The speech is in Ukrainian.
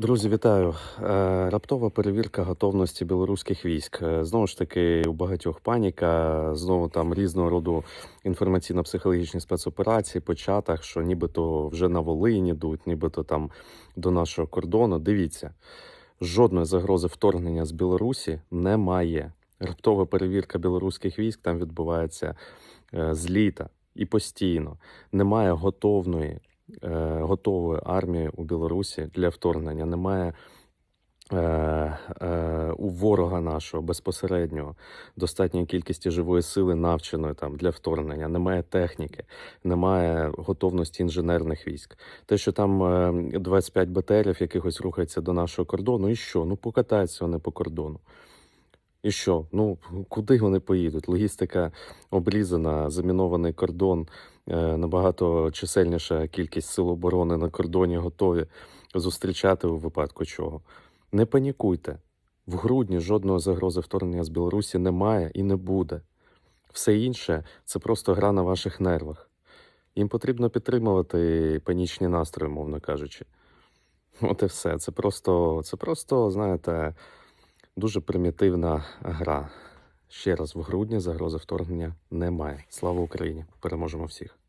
Друзі, вітаю. Е, Раптова перевірка готовності білоруських військ. Е, Знову ж таки, у багатьох паніка, знову там різного роду інформаційно-психологічні спецоперації по що нібито вже на Волині йдуть, нібито там до нашого кордону. Дивіться, жодної загрози вторгнення з Білорусі немає. Раптова перевірка білоруських військ там відбувається е, з літа і постійно. Немає готовної готової армії у Білорусі для вторгнення. Немає е, е, у ворога нашого безпосередньо достатньої кількості живої сили навченої там для вторгнення. Немає техніки, немає готовності інженерних військ. Те, що там е, 25 БТРів якихось рухається до нашого кордону, і що? Ну покатаються вони по кордону. І що? Ну куди вони поїдуть? Логістика обрізана, замінований кордон, е, набагато чисельніша кількість сил оборони на кордоні готові зустрічати у випадку чого. Не панікуйте. В грудні жодної загрози вторгнення з Білорусі немає і не буде. Все інше це просто гра на ваших нервах. Їм потрібно підтримувати панічні настрої, мовно кажучи. От і все. Це просто, це просто, знаєте, дуже примітивна гра. Ще раз в грудні загрози вторгнення немає. Слава Україні! Переможемо всіх!